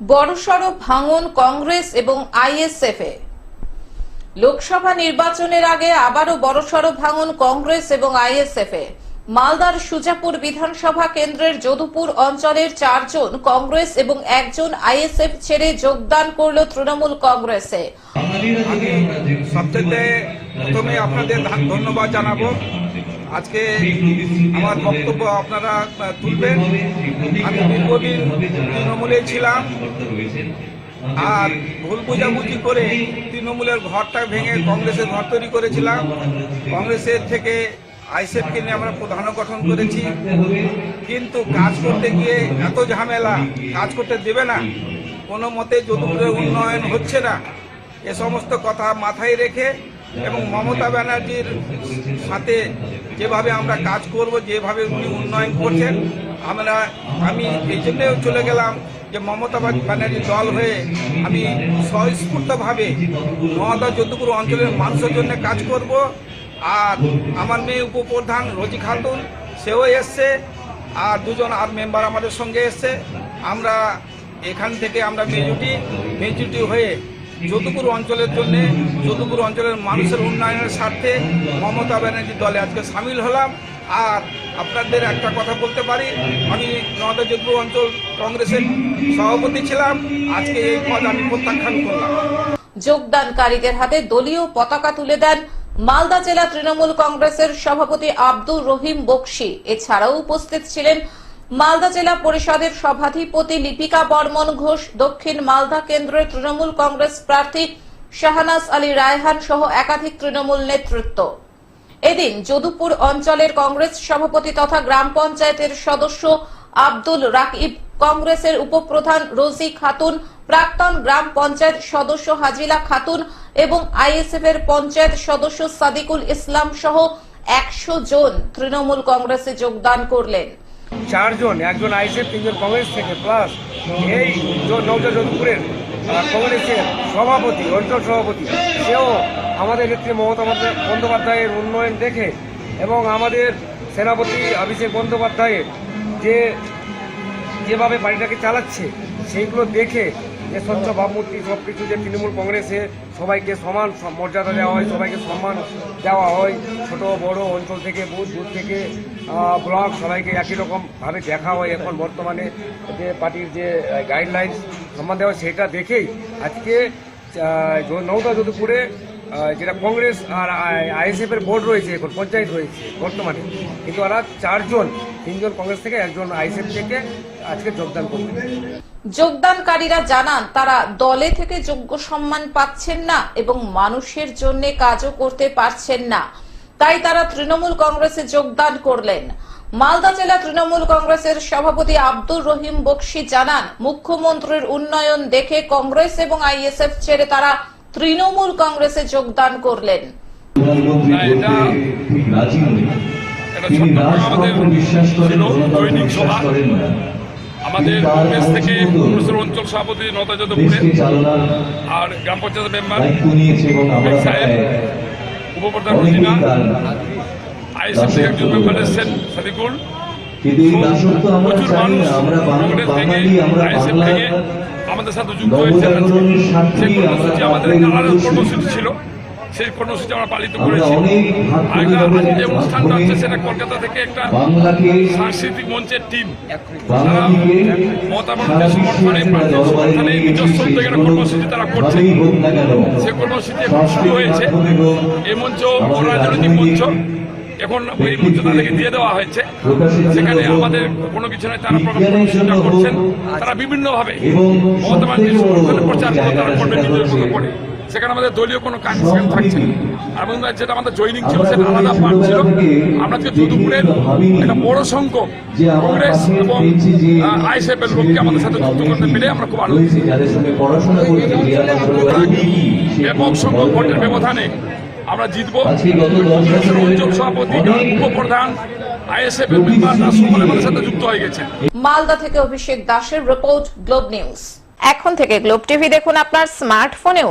বড়সড় ভাঙন কংগ্রেস এবং আইএসএফ এ। লোকসভা নির্বাচনের আগে আবারও বড়সড় ভাঙন কংগ্রেস এবং আইএসএফ এ। মালদার সুজাপুর বিধানসভা কেন্দ্রের যদুপুর অঞ্চলের চারজন কংগ্রেস এবং একজন আইএসএফ ছেড়ে যোগদান করল তৃণমূল কংগ্রেসে আপনাদের ধন্যবাদ জানাব। আজকে আমার বক্তব্য আপনারা তুলবেন। আমি দীর্ঘদিন তৃণমূলে ছিলাম। আর ভুল বুঝাবুঝি করে তৃণমূলের ঘরটা ভেঙে কংগ্রেসের ঘর তৈরি করেছিলাম। কংগ্রেসের থেকে আইসেফকে নিয়ে আমরা প্রধান গঠন করেছি। কিন্তু কাজ করতে গিয়ে এত ঝামেলা, কাজ করতে দেবে না। কোনো মতে যদুপুরের উন্নয়ন হচ্ছে না। এ সমস্ত কথা মাথায় রেখে এবং মমতা ব্যানার্জির সাথে যেভাবে আমরা কাজ করব, যেভাবে উনি উন্নয়ন করছেন, আমরা, আমি এই জন্যেও চলে গেলাম যে মমতা ব্যানার্জির দল হয়ে আমি স্বস্ফূর্তভাবে নওদা যদুপুর অঞ্চলের মানুষের জন্য কাজ করব। আর আমার মেয়ে উপপ্রধান রোজি খাতুন, সেও এসছে। আর দুজন আর মেম্বার আমাদের সঙ্গে এসছে। আমরা এখান থেকে আমরা মেজুটি মেজুটি হয়ে যদুপুর অঞ্চলের জন্য যদুপুর অঞ্চলের মানুষের উন্নয়নের স্বার্থে মমতা ব্যানার্জির দলে আজকে সামিল হলাম। আর আপনাদের একটা কথা বলতে পারি, আমি নওদা যদুপুর অঞ্চল কংগ্রেসের সভাপতি ছিলাম, আজকে এই পদ আমি প্রত্যাখ্যান করলাম। যোগদানকারীদের হাতে দলীয় পতাকা তুলে দেন মালদা জেলা তৃণমূল কংগ্রেসের সভাপতি আব্দুর রহিম বক্সি। এছাড়াও উপস্থিত ছিলেন মালদা জেলা পরিষদের সভাধিপতি লিপিকা বর্মন ঘোষ, দক্ষিণ মালদা কেন্দ্রের তৃণমূল কংগ্রেস প্রার্থী শাহনাজ আলী রায়হান সহ একাধিক তৃণমূল নেতৃত্ব। এদিন যদুপুর অঞ্চলের কংগ্রেস সভাপতি তথা গ্রাম পঞ্চায়েতের সদস্য আব্দুল রাকিব, কংগ্রেসের উপপ্রধান রোজি খাতুন, প্রাক্তন গ্রাম পঞ্চায়েত সদস্য হাজিলা খাতুন এবং আইএসএফ এর পঞ্চায়েত সদস্য সাদিকুল ইসলাম সহ একশো জন তৃণমূল কংগ্রেসে যোগদান করলেন। চারজন, একজন আইসিএফ তিনজন কংগ্রেস থেকে প্লাস এই নৌজা যোধপুরের কংগ্রেসের সভাপতি, অঞ্চল সভাপতি, সেও আমাদের নেত্রী মমতা বন্দ্যোপাধ্যায়ের উন্নয়ন দেখে এবং আমাদের সেনাপতি অভিষেক বন্দ্যোপাধ্যায়ের যে, যেভাবে বাড়িটাকে চালাচ্ছে, সেইগুলো দেখে যে স্বচ্ছ ভাবমূর্তি সব কিছু যে তৃণমূল কংগ্রেসে সবাইকে সমান মর্যাদা দেওয়া হয়, সবাইকে সম্মান দেওয়া হয়, ছোট, বড় অঞ্চল থেকে, বুথ বুথ থেকে ব্লক সবাইকে একই রকমভাবে দেখা হয়। এখন বর্তমানে যে পার্টির যে গাইডলাইন সম্মান দেওয়া সেটা দেখেই আজকে নওদা যদুপুরে যেটা কংগ্রেস আর আইএসএফ এর বোর্ড রয়েছে, এখন পঞ্চায়েত রয়েছে বর্তমানে। কিন্তু ওরা চারজন তিনজন কংগ্রেস থেকে একজন আইএসএফ থেকে আজকে যোগদান করবে যোগদানকারীরা জানান তারা দলে থেকে যোগ্য সম্মান পাচ্ছেন না এবং মানুষের জন্য কাজও করতে পারছেন না। তাই তারা তৃণমূল কংগ্রেসে যোগদান করলেন। মালদা জেলা তৃণমূল কংগ্রেসের সভাপতি আব্দুর রহিম বক্সি জানান মুখ্যমন্ত্রীর উন্নয়ন দেখে কংগ্রেস এবং আইএসএফ ছেড়ে তারা তৃণমূল কংগ্রেসে যোগদান করলেন। তিনি রাজতন্ত্র আমাদের বিশ্বাস করেন দৈনিক সভা। আমাদের কংগ্রেস থেকে কংগ্রেসের অঞ্চল সভাপতি আর গ্রাম পঞ্চায়েত মেম্বার সাহেব, উপপ্রধান রুজিনা আইএসএফ থেকে একজন মেম্বার এসছেন সাদিকুল। কিন্তু এই প্রচুর মানুষ না আমরা বাং- কংগ্রেস থেকে আইএসএফ আমাদের সাথে যুক্ত হয়েছে আমাদের ছিল। সেই কর্মসূচি আমরা পালিত করেছি। অনেক ভাগ আর করে একটা যাব যে অনুষ্ঠানটা হচ্ছে সেটা কলকাতা থেকে একটা সাংস্কৃতিক মঞ্চের টিম। সারা বন্দ্যোপাধ্যায় সমর্থনে সমর্থনে নিজস্ব উদ্যোগের কর্মসূচি তারা করছে। সে কর্মসূচি এখন শুরু হয়েছে। এই মঞ্চ রাজনৈতিক মঞ্চ এখন এই মঞ্চ তাদেরকে দিয়ে দেওয়া হয়েছে। সেখানে আমাদের কোনো কিছু নয় তারা করছেন। তারা বিভিন্ন ভাবে এবং মমতা ব্যানার্জির সমর্থনে প্রচার জায়গাটা প্রচার করবে নিজের করে সেখানে আমাদের দলীয় কোনো কাজ সেখানে থাকছে না। আর এবং যেটা আমাদের জৈনিক ছিল আমরা সেটা আলাদা পার্ট ছিল। আমরা যদুপুরের ভাবিনি একটা বড় সংখ্যক কংগ্রেস এবং যে এর লোককে আমাদের সাথে যুক্ত করতে পেরে আমরা খুব আনন্দিত। ব্যাপক সংখ্যক ভোটের ব্যবধানে আমরা জিতবো। সভাপতি উপপ্রধান আইএসএফ এর মেম্বাররা সকলে আমাদের সাথে যুক্ত হয়ে গেছেন মালদা থেকে অভিষেক দাসের রিপোর্ট গ্লোব নিউজ। এখন থেকে গ্লোব টিভি দেখুন আপনার স্মার্টফোনেও।